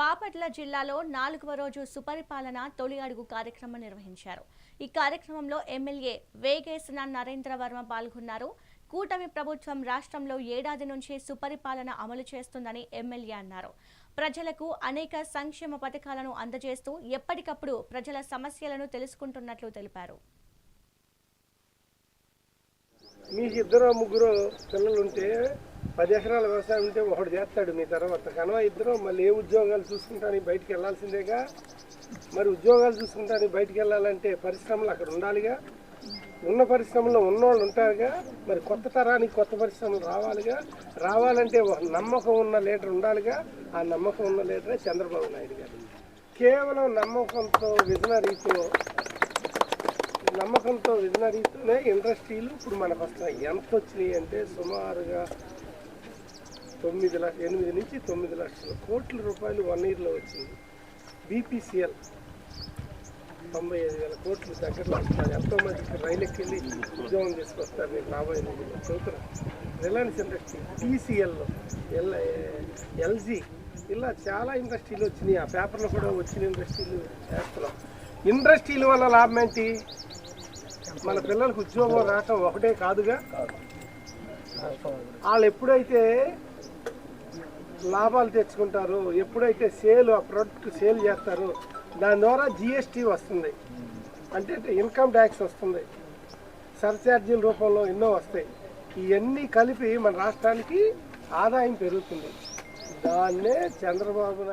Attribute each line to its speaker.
Speaker 1: బాపట్ల జిల్లాలో నాలుగవ రోజు సుపరిపాలన తొలి అడుగు కార్యక్రమం నిర్వహించారు. ఈ కార్యక్రమంలో ఎమ్మెల్యే వేగేసిన నరేంద్ర వర్మ పాల్గొన్నారు. కూటమి ప్రభుత్వం రాష్ట్రంలో ఏడాది నుంచి సుపరిపాలన అమలు చేస్తుందని ఎమ్మెల్యే అన్నారు. ప్రజలకు అనేక సంక్షేమ పథకాలను అందజేస్తూ ఎప్పటికప్పుడు ప్రజల సమస్యలను తెలుసుకుంటున్నట్లు తెలిపారు.
Speaker 2: మీకు ఇద్దరు ముగ్గురు పిల్లలుంటే పది ఎకరాల వ్యవసాయం ఉంటే ఒకడు చేస్తాడు మీ తర్వాత. కనుక ఇద్దరు మళ్ళీ ఏ ఉద్యోగాలు చూసుకుంటానికి బయటికి వెళ్ళాల్సిందేగా? మరి ఉద్యోగాలు చూసుకుంటానికి బయటికి వెళ్ళాలంటే పరిశ్రమలు అక్కడ ఉండాలిగా? ఉన్న పరిశ్రమలో ఉన్నవాళ్ళు ఉంటారుగా? మరి కొత్త తరానికి కొత్త పరిశ్రమలు రావాలిగా? రావాలంటే ఒక నమ్మకం ఉన్న లీడర్ ఉండాలిగా? ఆ నమ్మకం ఉన్న లీడరే చంద్రబాబు నాయుడు గారు. కేవలం నమ్మకంతో విజనరీతో నమ్మకంతో విజనరీతోనే ఇండస్ట్రీలు ఇప్పుడు మనకు వస్తున్నాయి. ఎంత వచ్చినాయి అంటే సుమారుగా తొమ్మిది లక్ష ఎనిమిది నుంచి తొమ్మిది లక్షల. కోట్ల రూపాయలు వన్ ఇయర్లో వచ్చింది. బీపీసీఎల్ తొంభై ఐదు వేల కోట్లు దగ్గరలో వస్తారు ఎంతో మందికి రైలుకి వెళ్ళి ఉద్యోగం చేసుకొస్తారు నేను రాబోయే చదువుతున్నా రిలయన్స్ ఇండస్ట్రీ టీసీఎల్లో ఎల్ ఎల్జీ ఇలా చాలా ఇండస్ట్రీలు వచ్చినాయి. ఆ పేపర్లో కూడా వచ్చిన ఇండస్ట్రీలు చేస్తున్నాం. ఇండస్ట్రీల వల్ల లాభం ఏంటి? మన పిల్లలకు ఉద్యోగం రావటం ఒకటే కాదుగా? వాళ్ళు ఎప్పుడైతే లాభాలు తెచ్చుకుంటారు. ఎప్పుడైతే సేల్ ఆ ప్రొడక్ట్ సేల్ చేస్తారో దాని ద్వారా జిఎస్టీ వస్తుంది. అంటే ఇన్కమ్ ట్యాక్స్ వస్తుంది. సర్చార్జీల రూపంలో ఎన్నో వస్తాయి. ఇవన్నీ కలిపి మన రాష్ట్రానికి ఆదాయం పెరుగుతుంది. దాన్నే చంద్రబాబు నాయుడు